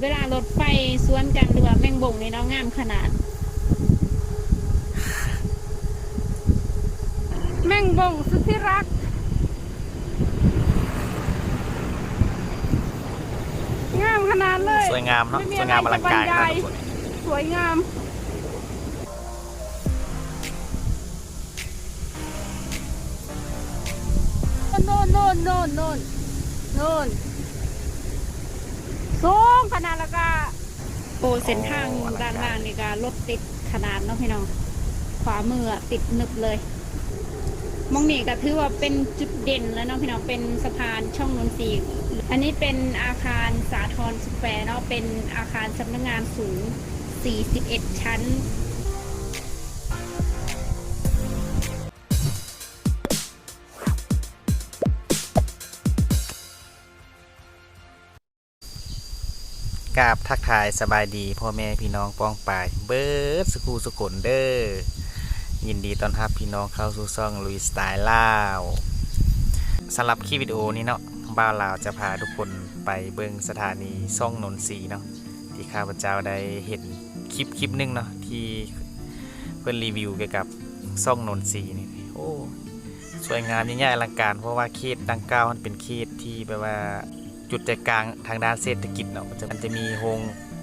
เวลารถไฟสวนกันหรือว่าแมงบ่งนี่เนาะงามขนาด แมงบ่งสุดที่รักงามขนาดเลยสวยงามเนาะไม่มีสวยงามออะไรลังการจะบรรนะยายทุกคนสวยงามโน่นโน่นโน่นโน่นโน่น สูงขนาดแล้วก็โอ้เส้นทางด้านล่างนี่ก็รถติดขนาดเนาะพี่น้องขวามือติดหนึบเลย มองนี่ก็ถือว่าเป็นจุดเด่นแล้วเนาะพี่น้องเป็นสะพานช่องนนทรีอันนี้เป็นอาคารสาทรสแควร์เนาะเป็นอาคารสำนักงานสูง 41 ชั้น กราบทักทายสบายดีพ่อแม่พี่น้องป้องปายเบิร์ดสกูสกุลเดอร์ยินดีต้อนรับพี่น้องเข้าสู่ซ่องลุยสไตล์ลาวสำหรับคลิปวิดีโอนี้เนาะบ้าวลาวจะพาทุกคนไปเบิ่งสถานีซ่องนนทรีเนาะที่ข้าพเจ้าได้เห็นคลิปคลิปนึงเนาะที่เพื่อนรีวิวเกี่ยวกับซ่องนนทรีนี่โอ้สวยงามยิ่งใหญ่อลังการเพราะว่าเขตดังกล่าวมันเป็นเขตที่แบบว่า จุดใจกลางทางด้านเศรษฐกิจเนาะมันจะมันจะมีโฮง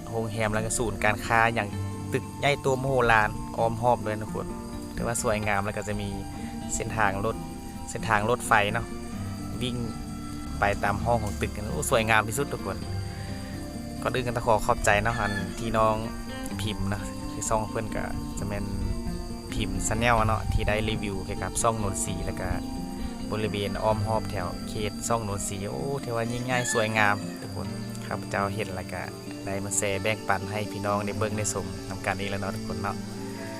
โฮงแฮมแล้วก็ศูนย์การค้าอย่างตึกใหญ่ตัวมโหฬารอ้อมหอบเลยนะคุณถือว่าสวยงามแล้วก็จะมีเส้นทางรถเส้นทางรถไฟเนาะวิ่งไปตามห้องของตึกกันโอ้สวยงามที่สุดทุกคนก็ดึงกันตะขอขอบใจนะอันที่น้องพิมพ์นะที่ซ่องเพื่อนก็จะเป็นพิมพ์ซันแนลเนาะที่ได้รีวิวเกี่ยวกับซ่องนนทรีแล้วก็ บริเวณอ้อมหอบแถวเขตซ่องโนนสีโอ้เทว่ายิ่งใหญ่สวยงามทุกคนข้าพเจ้าเห็นแล้วก็ได้มาแชร์แบ่งปันให้พี่น้องได้เบิ่งได้ชมนำกันเองแล้วเนาะทุกคนเนาะ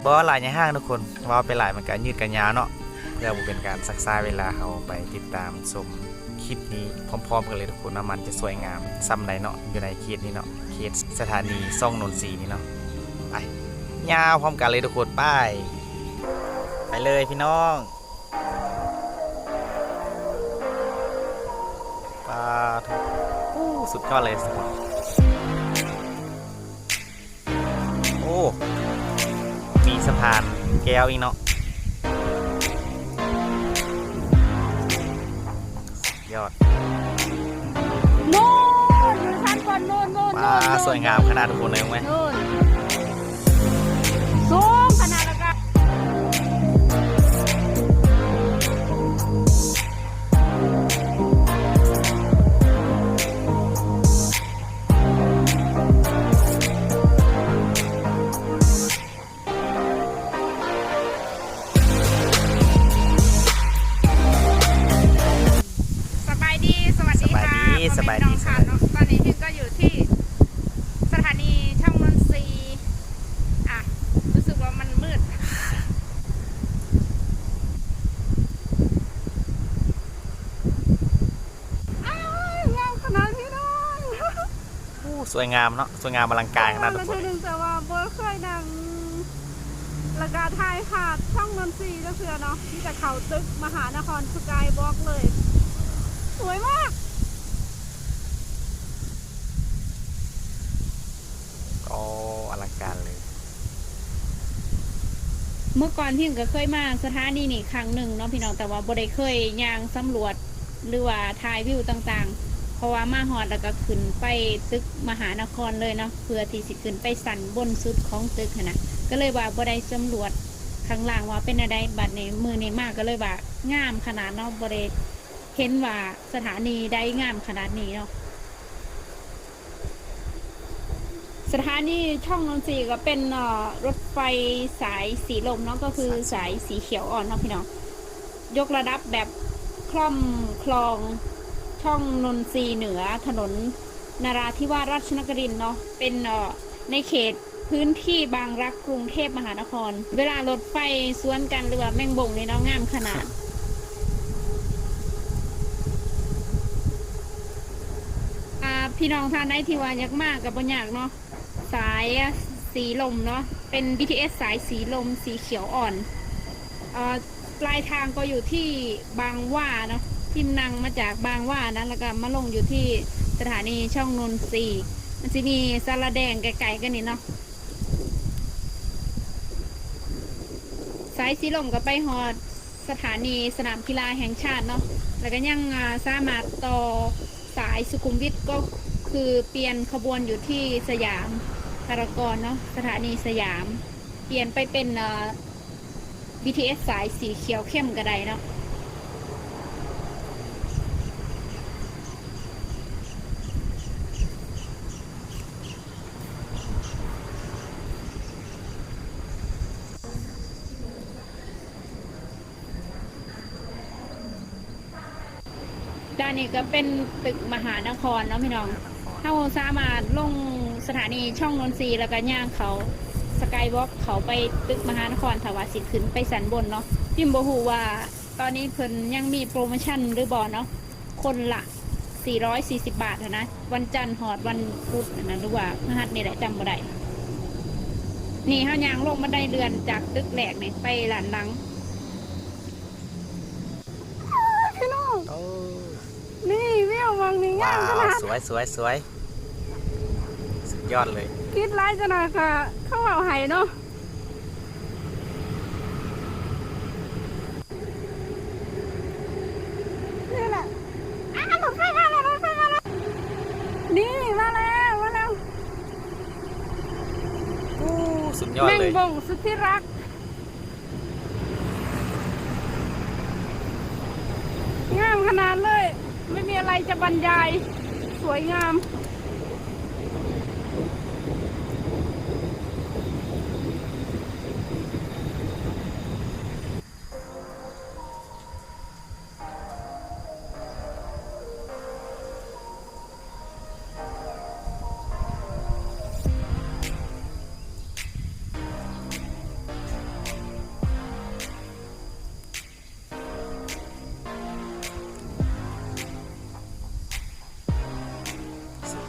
บ่หลายในห้างทุกคนว่าไปหลายมันก็ยืดกันยาวเนาะเพื่อบ่เป็นการซักซ้าเวลาเราไปติดตามชมคลิปนี้พร้อมๆกันเลยทุกคนว่ามันจะสวยงามซ้ำใดเนาะอยู่ในเขตนี้เนาะเขตสถานีซ่องโนนสีนี่เนาะไปยาวพร้อมกันเลยทุกคนไปไปเลยพี่น้อง ปลาถูกอู้สุดยอดเลยสุดโอ้ มีสะพานแก้วอีกเนาะสุดยอดโน่นอยู่ชั้นบนโน่นโน่นปโน่ลานสวยงามขนาดทุกคนเลยไหม สบายดีพ่อแม่พี่น้องสบายดีค่ะเนอะตอนนี้พี่ก็อยู่ที่สถานีช่องนนทรีย์อะ รู้สึกว่ามันมืดอ้าวงามขนาดพี่น้องอู้สวยงามเนาะ สวยงามอลังการขนาดทุกคนหนึ่งแต่ว่าเบอร์เคยดังระกาไทยขาดช่องนนทรีย์ก็คือเนาะที่จะเขาตึกมหานครสกายบล็อกเลย สวยมาก โอ้อลังการเลย เมื่อก่อนพี่ก็เคยมาสถานีนี่ครั้งหนึ่งเนาะพี่น้องแต่ว่าบ่ได้เคยย่างสำรวจหรือว่าถ่ายวิวต่างๆ เพราะว่ามาฮอดแล้วก็ขึ้นไปตึกมหานครเลยเนาะเพื่อที่สิขึ้นไปสั่นบนสุดของตึกนะก็เลยว่าบ่ได้สำรวจข้างล่างว่าเป็นอะไรบัดนี้มือนี้มากก็เลยว่างามขนาดเนาะบ่ได้เห็นว่าสถานีได้งามขนาดนี้เนาะ สถานีช่องนนทรีก็เป็นรถไฟสายสีลมเนาะก็คือสายสีเขียวอ่อนเนาะพี่น้องยกระดับแบบคล่อมคลองช่องนนทรีเหนือถนนนาราธิวาสราชนครินเนาะเป็นในเขตพื้นที่บางรักกรุงเทพมหานคร เวลารถไฟสวนกันหรือว่าแม่งบ่งนี่เนาะงงามขนาดพี่น้องท่านใดที่ว่าอยากมากกับบนอยากเนาะ สายสีลมเนาะเป็น BTS สายสีลมสีเขียวอ่อนอ่าปลายทางก็อยู่ที่บางหว่าเนาะที่นั่งมาจากบางหว่านะแล้วก็มาลงอยู่ที่สถานีช่องนนทรีมันจะมีสาระแดงไกลๆกันนี่เนาะสายสีลมก็ไปฮอดสถานีสนามกีฬาแห่งชาติเนาะแล้วก็ยังสามารถต่อสายสุขุมวิทก็คือเปลี่ยนขบวนอยู่ที่สยาม พารากอนเนาะสถานีสยาม เปลี่ยนไปเป็นอ่า BTS สายสีเขียวเข้มก็ได้เนาะด้านนี้ก็เป็นตึกมหานครเนาะพี่น้อง ถ้าสามารถลง สถานีช่องนนทรีย์แล้วก็ย่างเขาสกายวอล์กเขาไปตึกมหานครถาวาสิขึ้นไปสันบนเนาะพิมพ์บฮูว่าตอนนี้เพิ่นยังมีโปรโมชั่นหรือบอเนาะคนละ 440 บาทอะนะ วันจันทร์หอดวันพุธอะนะหรือว่าพฤหัสนี่แหละจำบ่ได้นี่เขายางลงบันไดเรือนจากตึกแหลกนี่ไปหลานหลังพี่น้องโอ้นี่วิววังนี้ว้างามขวนาดสวยสวยสวยสุด ยอดเลย คิดร้ายจะหน่อยค่ะ เข้าเอาไห้เนาะนี่แหละอ้าวรถไฟมาแล้วรถไฟมาแล้วนี่มาแล้วมาแล้วโอ้สุดยอดแมงเลยบงสุดที่รัก งามขนาดเลย ไม่มีอะไรจะบรรยาย สวยงาม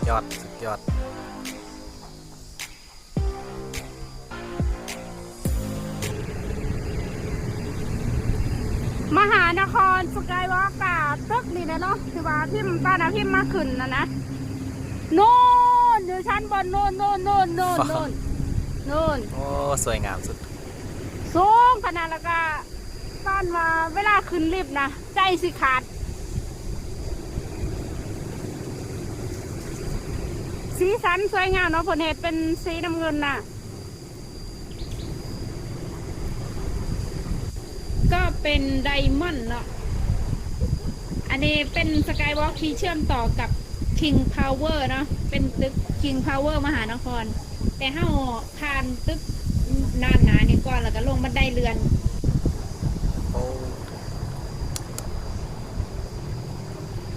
ยอด สุดยอด มหานครสกายวอล์กอะตึกนี่นะเนาะที่ว่าพิมพ์ป้านะพิมพ์มาขึ้นนะนะโน่นอยู่ชั้นบนโน่นโน่นโน่นโน่นโน่นโน่นโอ้สวยงามสุด สูงขนาดแล้วก็ตอนมาเวลาขึ้นลิฟต์นะใจสิขาด สีสันสวยงามเนาะผลเหตุเป็นสีน้ำเงินน่ะ ก็เป็นไดมอนด์เนาะอันนี้เป็นสกายวอล์กที่เชื่อมต่อกับ King Power เนาะเป็นตึก King Power มหานคร แต่เฮาผ่านตึกนานหนานี่ก่อนแล้วก็ลงบันไดเรือน โอ้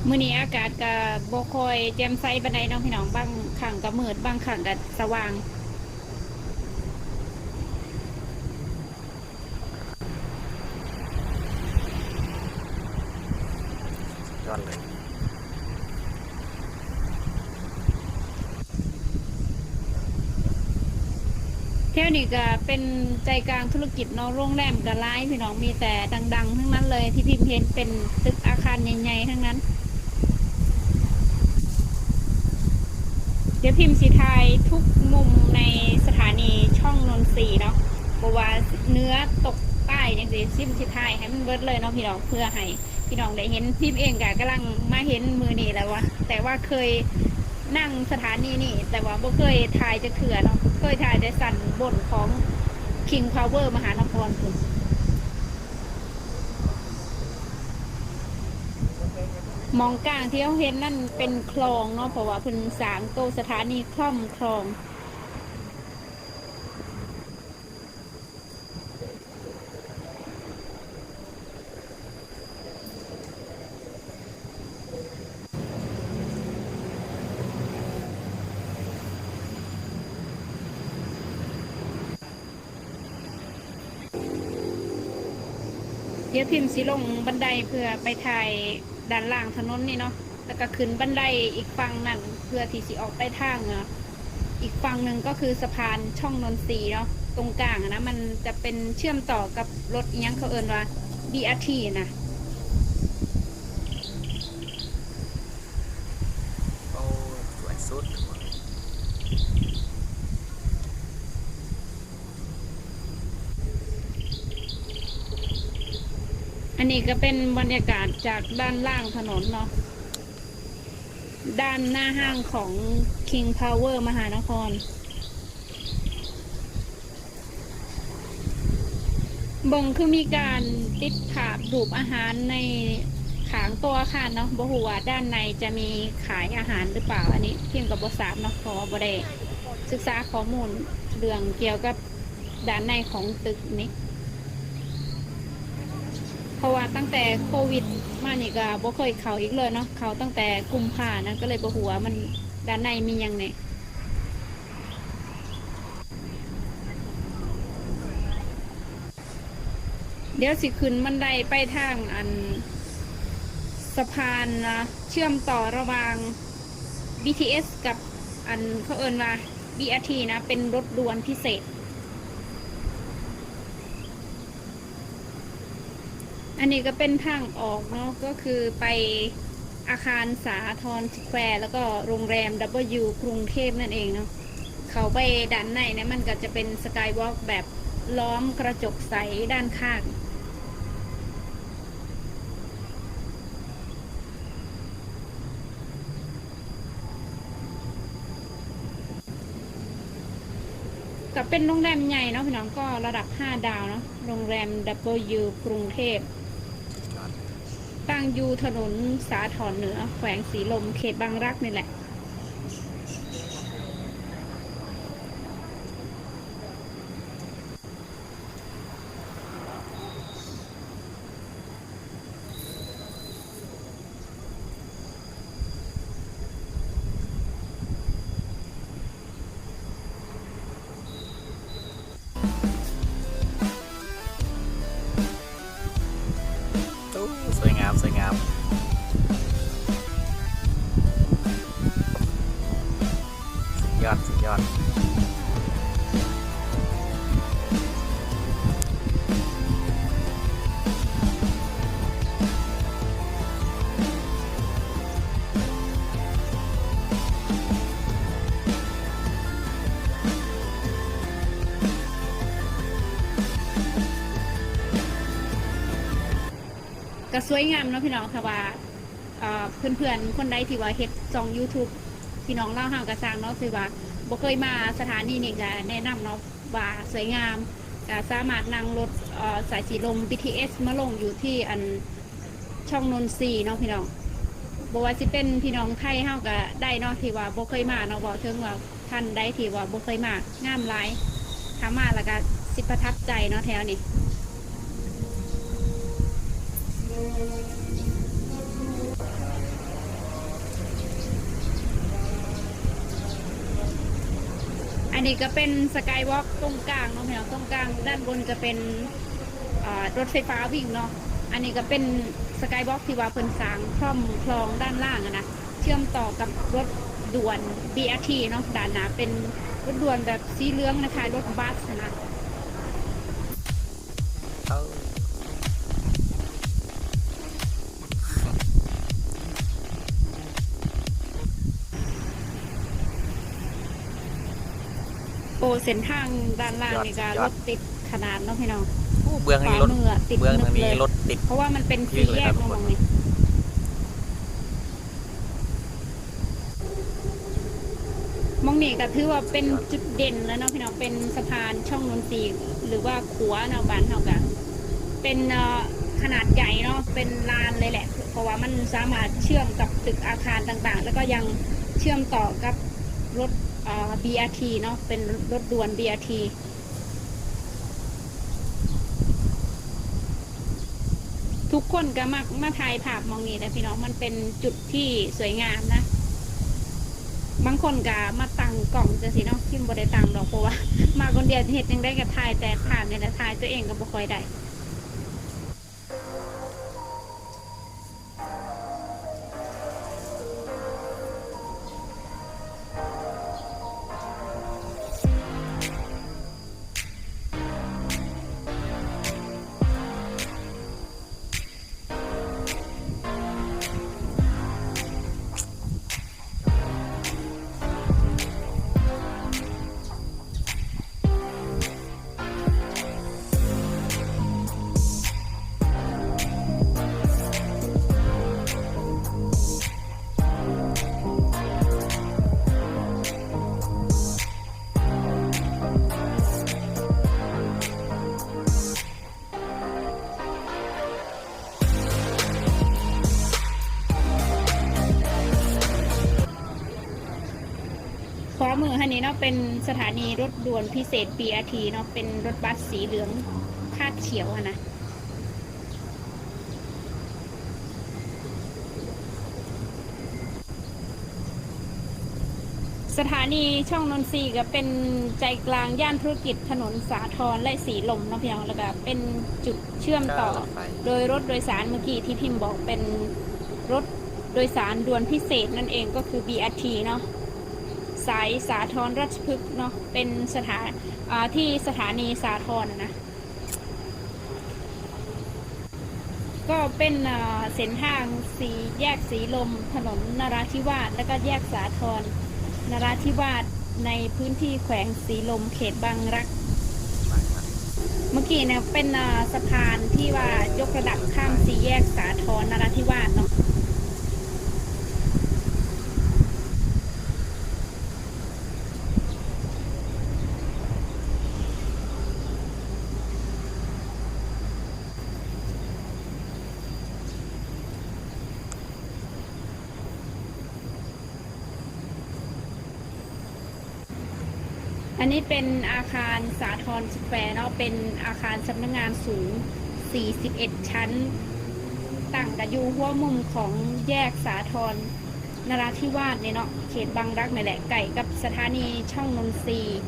มื้อนี้อากาศก็บ่ค่อยแจ่มใสปานใดเนาะพี่น้องบางครั้งก็มืดบางครั้งก็สว่าง ยอดเลยแถวนี้ก็เป็นใจกลางธุรกิจเนาะโรงแรมก็ร้ายพี่น้องมีแต่ดัง ๆ ทั้งนั้นเลยที่พิมพ์เห็นเป็นตึกอาคารใหญ่ๆทั้งนั้น เดี๋ยวพิมพ์สีไทยทุกมุมในสถานีช่องนนทรีเนาะบว่าเนื้อตกใต้ยังสิซิมสีไทยให้มันเบิดเลยเนาะพี่น้องเพื่อให้พี่น้องได้เห็นพิมพ์เองกะกำลังมาเห็นมือนี่แล้ววะแต่ว่าเคยนั่งสถานีนี่ แต่ว่าบ่เคยถ่ายจะเถื่อเนาะเคยถ่ายแต่สันบนของ King Power มหานครคุณ มองกลางที่เขาเห็นนั่นเป็นคลองเนาะเพราะว่าเพิ่นสร้างโตวสถานีคล่อมคลองเดี๋ยวพิมพ์สิลงบันไดเพื่อไปถ่าย ด้านล่างถนนนี่เนาะแล้วก็ขึ้นบันไดอีกฝั่งนั่นเพื่อที่สิออกไปทางอะอีกฝั่งหนึ่งก็คือสะพานช่องนนทรีเนาะตรงกลางนะมันจะเป็นเชื่อมต่อกับรถอิหยังเขาเอินว่า BRT นะ โอ้สวยสุด อันนี้ก็เป็นบรรยากาศจากด้านล่างถนนเนาะ ด้านหน้าห้างของ King Power มหานคร เบ่งคือมีการติดผาบดูปอาหารในขางตัวคารเนาะบ่ฮู้ว่าด้านในจะมีขายอาหารหรือเปล่า อันนี้พิมพ์กับบทราบเนาะเพราะว่าบ่ได้ศึกษาข้อมูลเรื่องเกี่ยวกับด้านในของตึกนี้ เพราะว่าตั้งแต่โควิดมานี่ก็บ่เคยเขาอีกเลยเนาะเขาตั้งแต่กุมภานะก็เลยบ่ฮู้ว่ามันด้านในมียังไงเดี๋ยวสิขึ้นบันไดไปทางอันสะพานนะเชื่อมต่อระหว่าง BTS กับอันเขาเอินว่า BRT นะ เป็นรถด่วนพิเศษ อันนี้ก็เป็นทางออกเนาะก็คือไปอาคารสาทรสแควร์แล้วก็โรงแรม W กรุงเทพนั่นเองเนาะเขาไปด้านในเนี่ยมันก็จะเป็นสกายวอล์กแบบล้อมกระจกใสด้านข้างกับเป็นโรงแรมใหญ่เนาะพี่น้องก็ระดับ 5 ดาวเนาะโรงแรม W กรุงเทพ ตั้งอยู่ถนนสาทรเหนือ แขวงสีลมเขตบางรักนี่แหละ สว ก็สวยงามเนาะพี่น้องค่ะว่าเพื่อนๆ คนใดที่ว่าเฮ็ดจอง YouTube พี่น้องเล่าห่างกระซังเนาะคือว่าบ่เคยมาสถานีนี่ก็แนะนำเนาะว่าสวยงามก็สามารถนั่งรถสายสีลม BTS มาลงอยู่ที่อันช่องนนทรีเนาะพี่น้องบ่ว่าสิเป็นพี่น้องไทยเฮาก็ได้เนาะที่ว่าบ่เคยมาเนาะบอกถึงว่าท่านใดที่ว่าบ่เคยมางามหลายถ้ามาแล้วก็สิประทับใจเนาะแถวนี้ อันนี้ก็เป็นสกายวอล์กตรงกลางเนาะพี่น้องตรงกลาง ด้านบนจะเป็นรถไฟฟ้าวิ่งเนาะอันนี้ก็เป็นสกายวอล์กที่ว่าเพิ่นสร้างคล่อมคลองด้านล่างอะนะเชื่อมต่อกับรถด่วน BRT เนาะด้านหนาเป็นรถด่วนแบบสีเหลืองนะคะ รถบัสนะ โอ้เส้นทางด้านล่างนี่ก็รถติดขนาดเนาะพี่น้องโอ้เบื้องขนี้วารถมืออะติดเบื้องนึทางกนี้เลยรถติด เพราะว่ามันเป็นวิ่สี่งเลยแยครักบทุกมคนองนี่มองนี่ก็ถือว่าเป็นจุดเด่นแล้วเนาะพี่น้องเป็นสะพานช่องนนทรีย์หรือว่าขัวเนาะบ้านเฮากันเป็นเอ่อขนาดใหญ่เนาะเป็นลานเลยแหละ เพราะว่ามันสามารถเชื่อมกับตึกอาคารต่างๆ แล้วก็ยังเชื่อมต่อกับรถเอ่อ BRT เนาะเป็นรถด่วน BRT ทุกคนก็มักมาถ่ายภาพมองนี่แต่พี่น้องมันเป็นจุดที่สวยงามนะ บางคนก็มาตั้งกล่องจะสิเนาะที่บ่ได้ตั้งดอกเพราะว่า มาคนเดียวเฮ็ดยังได้กับถ่ายแต่ภาพเนี่ยนะถ่ายตัวเองก็บ่ค่อยได้ เนาะเป็นสถานีรถด่วนพิเศษ BRT เนาะเป็นรถบัสสีเหลืองคาดเขียวอะนะสถานีช่องนนทรีย์ก็เป็นใจกลางย่านธุรกิจถนนสาทรและสีลมเนาะพี่น้องแล้วก็เป็นจุดเชื่อมต่อรถไฟโดยรถโดยสารเมื่อกี้ที่พิมพ์บอกเป็นรถโดยสารด่วนพิเศษนั่นเองก็คือ BRT เนาะ สายสาทรราชพฤกษ์เนาะเป็นสถานที่สถานีสาทรนะนะก็เป็นเส้นทางสีแยกสีลมถนนนราธิวาสแล้วก็แยกสาทรนราธิวาสในพื้นที่แขวงสีลมเขตบางรัก เมื่อกี้เนี่ยเป็นสะพานที่ว่ายกระดับข้ามสี่แยกสาทรนราธิวาสเนาะ อั นี้เป็นอาคารสาทรสแควร์เนาะเป็นอาคารสำนักงานสูง 41 ชั้น ตั้งกันอยู่หัวมุมของแยกสาทรนราธิวาสเนี่ยเนาะเขตบางรักนี่แหละไก่กับสถานีช่องนนทรีย์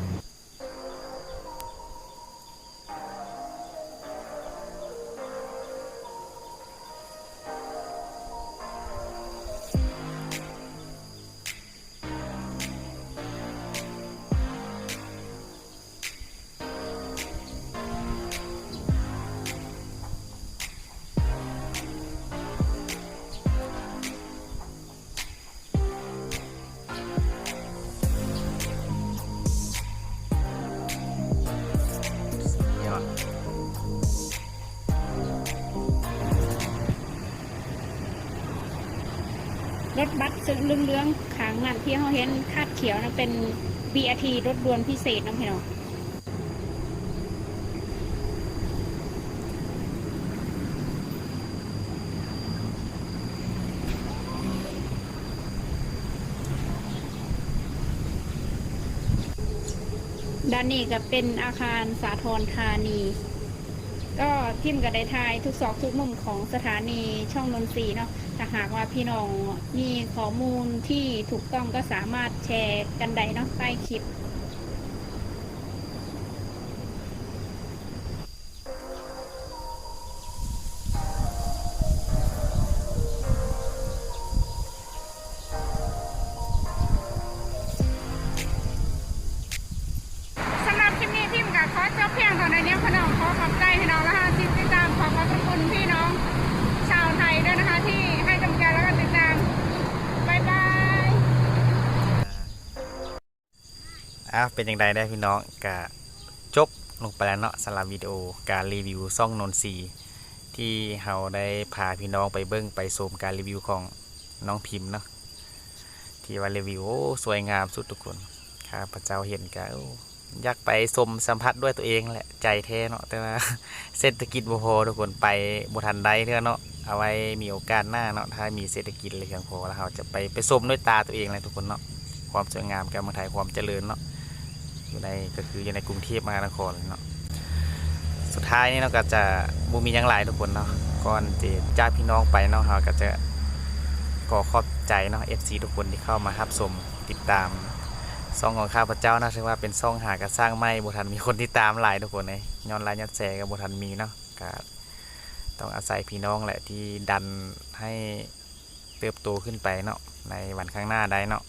รถบัสซึ่งเลื้องๆขางนั่นที่เขาเห็นคาดเขียวนะเป็น BRT รถด่วนพิเศษนะพี่น้องด้านนี้ก็เป็นอาคารสาทรธานี ก็พิมพ์กับได้ทายทุกซอกทุกมุมของสถานีช่องนนทรีเนาะถ้าหากว่าพี่น้องมีข้อมูลที่ถูกต้องก็สามารถแชร์กันได้เนาะใต้คลิป เป็นยังไงได้พี่น้องกะจบลงไปแล้วเนาะสำหรับวิดีโอการรีวิวซ่องนนทรีที่เราได้พาพี่น้องไปเบิ้งไปชมการรีวิวของน้องพิมพ์เนาะที่ว่ารีวิวโอ้สวยงามสุดทุกคนข้าพเจ้าเห็นกะโอ้อยากไปชมสัมผัสด้วยตัวเองแหละใจแท้เนาะแต่ว่าเศรษฐกิจบ่พอทุกคนไปบ่ทันได้เท่าเนาะเอาไว้มีโอกาสหน้าเนาะถ้ามีเศรษฐกิจอะไรเพียงพอแล้วเราจะไปไปชมด้วยตาตัวเองเลยทุกคนเนาะความสวยงามการเมืองไทยความเจริญเนาะ อยู่ในก็คืออยู่ในกรุงเทพมหานครเนาะสุดท้ายนี่เราก็จะบูมียังหลายทุกคนเนาะก่อนจะจ้าพี่น้องไปเนาะเราก็จะขอขอบใจเนาะ FC ทุกคนที่เข้ามารับชมติดตามซ่องของข้าพเจ้านะถือว่าเป็นซ่องหากระสร้างไม่บุทันมีคนที่ตามหลายทุกคนเลยย้อนไลน์ย้อนแชร์กับบุทันมีเนาะก็ต้องอาศัยพี่น้องแหละที่ดันให้เติบโตขึ้นไปเนาะในวันข้างหน้าได้เนาะ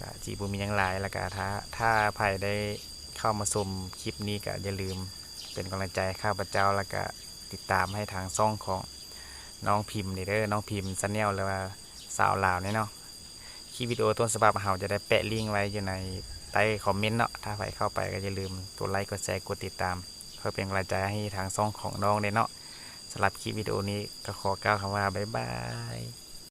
ก็จีบูมีหยังหลายแล้วก็ถ้าถ้าใครได้เข้ามาชมคลิปนี้ก็อย่าลืมเป็นกำลังใจข้าพเจ้าแล้วก็ติดตามให้ทางซ่องของน้องพิมพ์นี่เด้อน้องพิมพ์ซันเนลหรือว่าสาวลาวนี่เนาะคลิปวิดีโอต้นฉบับเราจะได้แปะลิงก์ไว้อยู่ในใต้คอมเมนต์เนาะถ้าใครเข้าไปก็อย่าลืมกดไลค์กดแชร์กดติดตาม เพื่อเป็นกำลังใจให้ทางซ่องของน้องเด้เนาะสำหรับคลิปวิดีโอนี้ก็ขอกล่าวคำว่าบ๊ายบาย